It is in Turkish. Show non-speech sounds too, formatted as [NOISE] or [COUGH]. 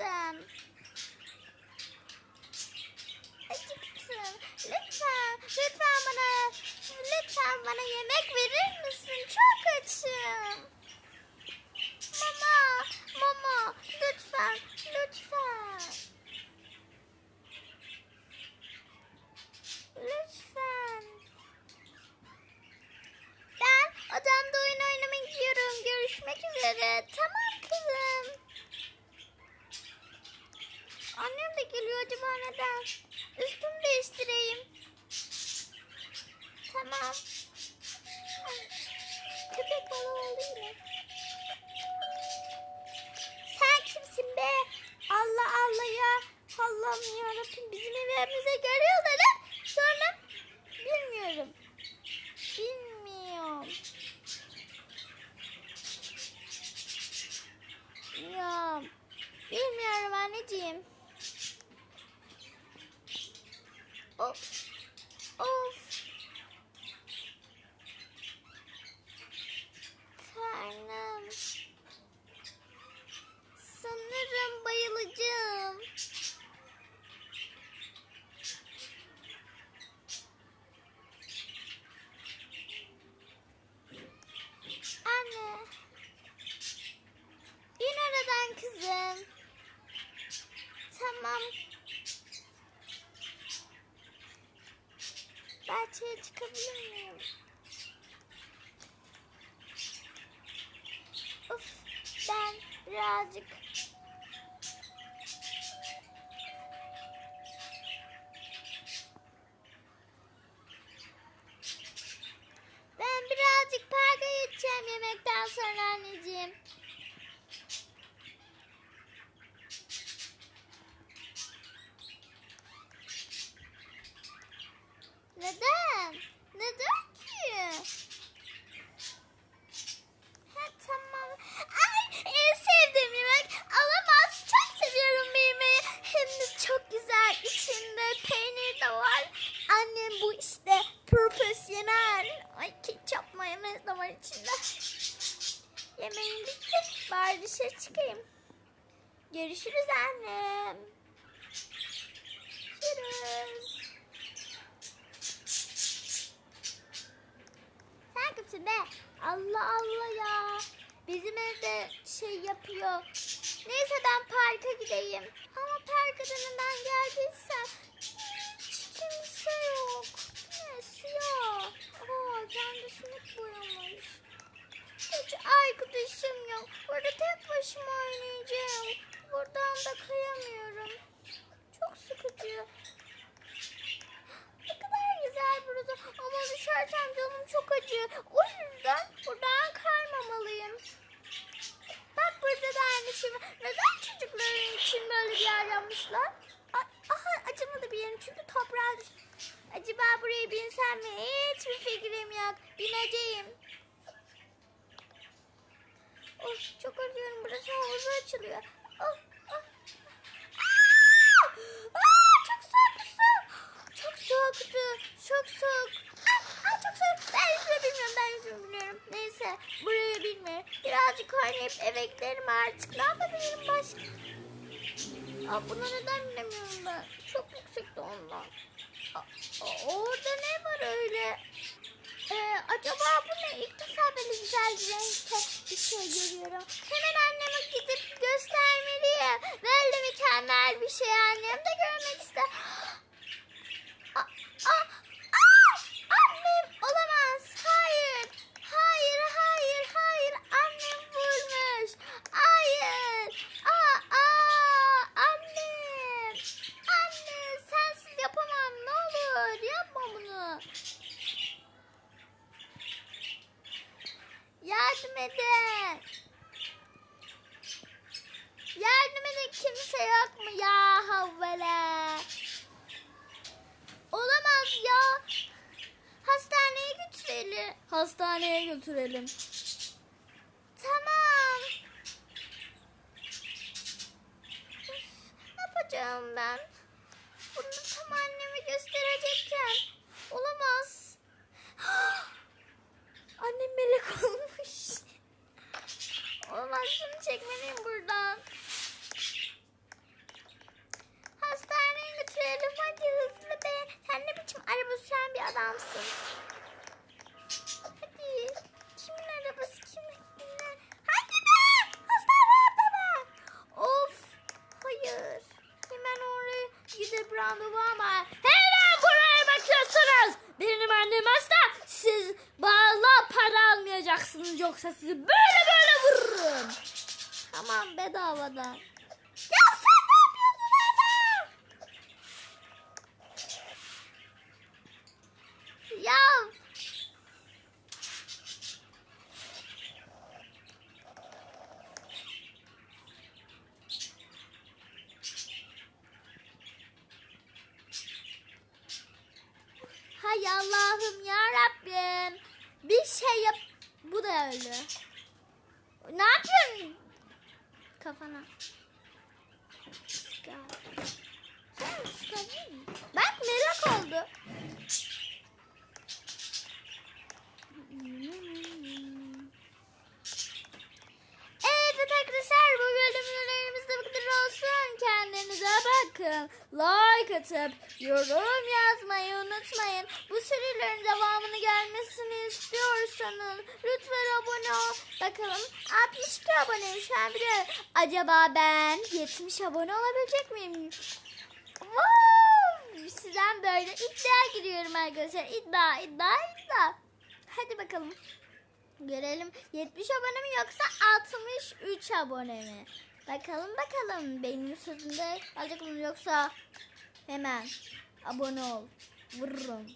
acıktım. Acıktım. Lütfen, lütfen bana, lütfen bana yemek verir misin? Çok açım. Mama, mama, lütfen, lütfen. Lütfen. Ben odamda oyun oynamak gidiyorum. Görüşmek üzere. Tamam kızım. Annem de geliyor acaba neden? Üstümü değiştireyim. Tamam. Köpek balığı oldu. Sen kimsin be? Allah Allah ya. Allah'ım yarabbim bizim evimize geliyor dedim. Sonra bilmiyorum. Bilmiyorum. Bilmiyorum. Bilmiyorum anneciğim. Of. Of. Karnım. Sanırım bayılacağım. Anne. İn aradan kızım. Tamam. Bahçeye çıkabilir miyim? Of ben birazcık Ben birazcık parka gideceğim yemekten sonra anneciğim. Neden? Neden ki? Ha, tamam. Ay en sevdiğim yemek alamaz. Çok seviyorum yemeği. Hem de çok güzel. İçinde peynir de var. Annem bu işte profesyonel. Ay ketçap mayonez de var içinde. Yemeğim bitti. Bari dışarı çıkayım. Görüşürüz annem. Görüşürüz. Kimsin be? Allah Allah ya. Bizim evde şey yapıyor. Neyse ben parka gideyim. Ama parka da neden geldiysem kimse yok. Ne siyah. Aa kendisini boyamış. Hiç arkadaşım yok. Burada tek başıma oynayacağım. Buradan da kayamıyorum. Çok sıkıcı. Ne kadar burası ama düşersem canım çok acıyor. O yüzden buradan kaymamalıyım. Bak burada da aynı şey var. Neden çocukların için böyle bir yer yapmışlar? Aha acımadı bir yerim çünkü toprağa düştü. Acaba buraya binsem mi? Hiçbir fikrim yok. Bineceğim. Of çok acıyorum. Burası havuzu açılıyor. Oh, soğuktu. Çok soğuk. Aa, aa, çok soğuk. Ben yüzme bilmiyorum. Ben yüzme bilmiyorum. Neyse. Burayı bilmiyorum. Birazcık oynayıp eve giderim artık. Ne yapabilirim başka? Aa, buna neden bilemiyorum ben. Çok yüksekti ondan. Aa, orada ne var öyle? Ee, acaba bu ne? İlk defa böyle güzel bir renkte bir şey görüyorum. Hemen anneme gidip göstermeliyim. Böyle mükemmel bir şey annem de görmek ister. Aa, aa, aa! Annem olamaz. Hayır. Hayır, hayır, hayır. Annem vurmuş. Hayır. Aa, aa, annem. Anne, sensiz yapamam. Ne olur yapma bunu. Yardım edin. Yardım edin kimse yok mu ya havvele? Olamaz ya. Hastaneye götürelim. Hastaneye götürelim. Tamam. Ne yapacağım ben? Bunu tam anneme gösterecekken. Olamaz. [GASPS] Annem melek olmuş çekmeliyim buradan. Hastaneye götürelim hadi hızlı be. Sen ne biçim araba süren bir adamsın. Hadi. Kimin arabası kimin? kimin? Be. Hastaneye araba. Of. Hayır. Hemen oraya gidip randevu ama. Hemen buraya bakıyorsunuz. Benim annem hasta. Siz bağla para almayacaksınız. Yoksa sizi böyle böyle vururum. Tamam bedavadan. Ya sen ne yapıyorsun orada? Ya Hay Allah'ım ya Rabbim. Bir şey yap. Bu da öldü. Ne yapıyorsun? Kafana. Bak merak oldu. Evet arkadaşlar bu bölümlerimiz de bu kadar olsun. Kendinize bakın. Like atıp yorum yazmayı unutmayın. Bu serilerin devamını gelmesini istiyorsanız lütfen abone ol. Bakalım 62 aboneyim şu an bir de. Acaba ben 70 abone olabilecek miyim? Wow! Sizden böyle iddia giriyorum arkadaşlar. İddia, iddia, iddia. Hadi bakalım. Görelim 70 abone mi yoksa 63 abone mi? Bakalım bakalım benim sözümde alacak mı yoksa hemen abone ol. Vururum.